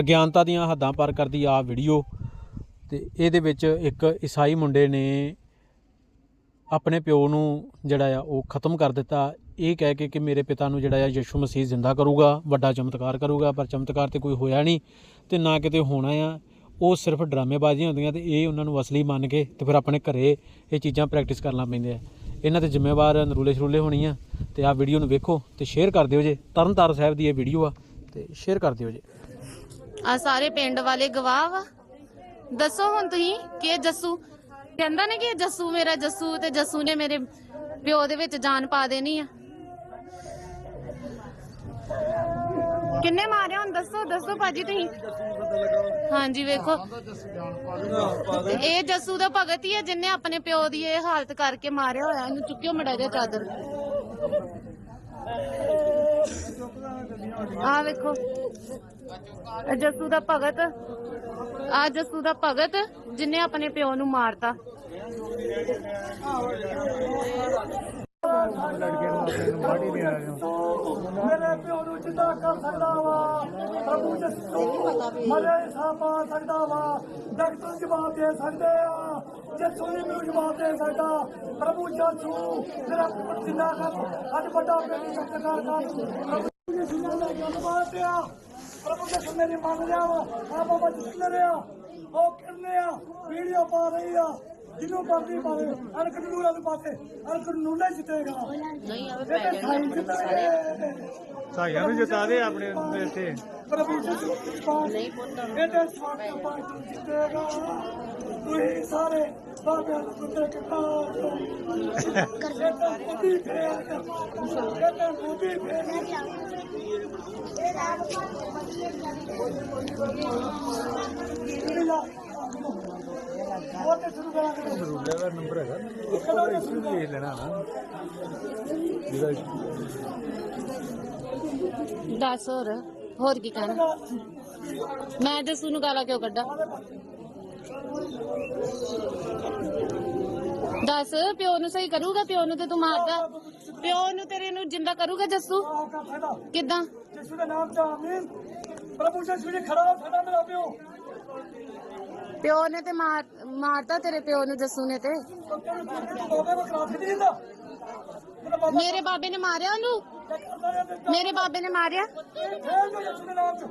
ਅਗਿਆਨਤਾ ਦੀਆਂ ਹੱਦਾਂ ਪਾਰ ਕਰਦੀ ਆ ਵੀਡੀਓ ਤੇ ਇਹਦੇ ਵਿੱਚ ਇੱਕ ਈਸਾਈ ਮੁੰਡੇ ਨੇ ਆਪਣੇ ਪਿਓ ਨੂੰ ਜਿਹੜਾ ਆ ਉਹ ਖਤਮ ਕਰ ਦਿੱਤਾ। ਇਹ ਕਹਿ ਕੇ ਕਿ ਮੇਰੇ ਪਿਤਾ ਨੂੰ ਜਿਹੜਾ ਆ ਯਿਸੂ ਮਸੀਹ ਜ਼ਿੰਦਾ ਕਰੂਗਾ, ਵੱਡਾ ਚਮਤਕਾਰ ਕਰੂਗਾ, ਪਰ ਚਮਤਕਾਰ ਤੇ ਕੋਈ ਹੋਇਆ ਨਹੀਂ ਤੇ ਨਾ ਕਿਤੇ ਹੋਣਾ ਆ। ਉਹ ਸਿਰਫ ਡਰਾਮੇਬਾਜ਼ੀਆਂ ਹੁੰਦੀਆਂ ਤੇ ਇਹ ਉਹਨਾਂ ਨੂੰ ਅਸਲੀ ਮੰਨ ਕੇ ਤੇ ਫਿਰ ਆਪਣੇ ਘਰੇ ਇਹ ਚੀਜ਼ਾਂ ਪ੍ਰੈਕਟਿਸ ਕਰਨਾ ਪੈਂਦੇ ਆ ਇਹਨਾਂ ਤੇ ਜ਼ਿੰਮੇਵਾਰ ਨਰੂਲੇ ਸ਼ਰੂਲੇ ਹੋਣੀ ਆ ਤੇ ਆਹ ਵੀਡੀਓ ਨੂੰ ਵੇਖੋ ਤੇ ਸ਼ੇਅਰ ਕਰ ਦਿਓ ਜੇ। ਤਰਨਤਾਰਨ ਸਾਹਿਬ ਦੀ ਇਹ ਵੀਡੀਓ ਆ ਤੇ ਸ਼ੇਅਰ ਕਰ ਦਿਓ ਜੇ। ਆ ਸਾਰੇ ਪਿੰਡ ਵਾਲੇ ਗਵਾਹ ਵਾ। ਦੱਸੋ ਹੁਣ ਤੁਸੀਂ, ਕਿ ਇਹ ਜੱਸੂ, ਕਹਿੰਦਾ ਨਾ ਕਿ ਇਹ ਜੱਸੂ ਮੇਰਾ ਜੱਸੂ ਤੇ ਜੱਸੂ ਨੇ ਮੇਰੇ ਪਿਓ ਦੇ ਵਿੱਚ ਜਾਨ ਪਾ ਦੇਣੀ ਆ। ਕਿੰਨੇ ਮਾਰਿਆ ਹੁਣ ਦੱਸੋ ਦੱਸੋ ਭਾਜੀ ਤੁਸੀਂ। ਹਾਂਜੀ, ਵੇਖੋ। ਇਹ ਜੱਸੂ ਦਾ ਭਗਤ ਹੀ ਹੈ ਜਿਨੇ ਆਪਣੇ ਪਿਓ ਦੀ ਇਹ ਹਾਲਤ ਕਰਕੇ ਮਾਰਿਆ ਹੋਇਆ, ਇਹਨੂੰ ਚੁੱਕਿਓ ਮੜਾ ਜਿਹਾ ਚਾਦਰ। ਆ ਵੇਖੋ। ਜੱਸੂ ਦਾ ਭਗਤ ਆ ਜੱਸੂ ਦਾ ਭਗਤ, ਜਿਨੇ ਆਪਣੇ ਪਿਓ ਨੂੰ ਮਾਰਤਾ। ਮੇਰੇ ਪਿਓ ਨੂੰ ਜਿੰਦਾ ਕਰ ਸਕਦਾ ਵਾ, ਪ੍ਰਭੂ ਜੱਸੂ ਮਰੇ ਸਾਹ ਸਕਦਾ ਵਾ। ਡਾਕਟਰ ਜਵਾਬ ਦੇ ਸਕਦੇ ਆ, ਜਸੂ ਨਹੀਂ ਮੈਨੂੰ ਜਵਾਬ ਦੇ ਸਕਦਾ। ਪ੍ਰਭੂ ਜਸੂ, ਮੇਰਾ ਜਿੰਦਾ ਕਰ, ਅੱਜ ਵੱਡਾ ਬੇਟੀ ਸਤਿਕਾਰ ਕਰ। ਪ੍ਰਭੂ ਜਸੂ ਨੇ ਮੇਰੀ ਗੱਲਬਾਤ ਆ। ਪ੍ਰਭੂ ਜਸੂ ਮੇਰੀ ਮੰਨ ਲਿਆ ਵਾ ਆ ਬਾਬਾ ਜਸੂ ਨੇ ਰਿਆ ਉਹ ਕਿੰਨੇ ਆ? ਵੀਡੀਓ ਪਾ ਰਹੀ ਆ। ਜਿਹਨੂੰ ਮਰਦੀ ਪਾਵੇ ਅਨਕ ਨੂੰ ਨੂੰ ਪਾਤੇ ਅਨਕ ਨੂੰ ਲੈ ਜਿੱਤੇਗਾ ਨਹੀਂ ਆਵੇ ਪੈ ਸਾਈਆਂ ਨੂੰ ਜਿਤਾ ਦੇ ਆਪਣੇ ਇੱਥੇ। ਪ੍ਰਭੂ ਜੀ ਨਹੀਂ ਪੁੱਤ। ਇਹਦੇ ਸਾਡੇ ਪਾਸ ਜਿੱਤੇਗਾ। ਤੁਸੀਂ ਸਾਰੇ ਬਾਬਿਆਂ ਰੂਲੇ ਦਾ ਨੰਬਰ ਹੈਗਾ ਇਸ ਨੂੰ ਦੇਖ ਲੈਣਾ ਨਾ ਜਿਹਦਾ ਦੱਸ ਹੋਰ ਹੋਰ ਕੀ ਕਹਿਣਾ? ਮੈਂ ਜੱਸੂ ਨੂੰ ਗਾਲਾਂ ਕਿਉਂ ਕੱਢਾਂ? ਦੱਸ ਪਿਓ ਨੂੰ ਸਹੀ ਕਰੂਗਾ? ਪਿਓ ਨੂੰ ਤੇ ਤੂੰ ਮਾਰਦਾ ਪਿਓ ਨੂੰ ਤੇਰੇ ਨੂੰ ਜਿੰਦਾ ਕਰੂਗਾ ਜੱਸੂ? ਫਾਇਦਾ ਕਿੱਦਾਂ? ਯਿਸੂ ਦੇ ਨਾਮ ਚ ਆਮੀਨ ਪ੍ਰਭੂ ਜੀ ਜੀ ਖੜਾ ਸਾਡਾ ਮੇਰਾ ਪਿਓ। ਪਿਓ ਨੇ ਤੇ ਮਾਰ ਮਾਰਤਾ ਤੇਰੇ ਪਿਓ ਨੂੰ ਜੱਸੂ ਨੇ ਤੇ। ਬਾਬੇ ਨੂੰ ਮੇਰਾ ਬਾਬਾ ਮੇਰੇ ਬਾਬੇ ਨੇ ਮਾਰਿਆ ਉਹਨੂੰ? ਮੇਰੇ ਬਾਬੇ ਨੇ ਮਾਰਿਆ? ਫੇਰ ਜੋ ਯਿਸੂ ਦੇ ਨਾਮ ਚ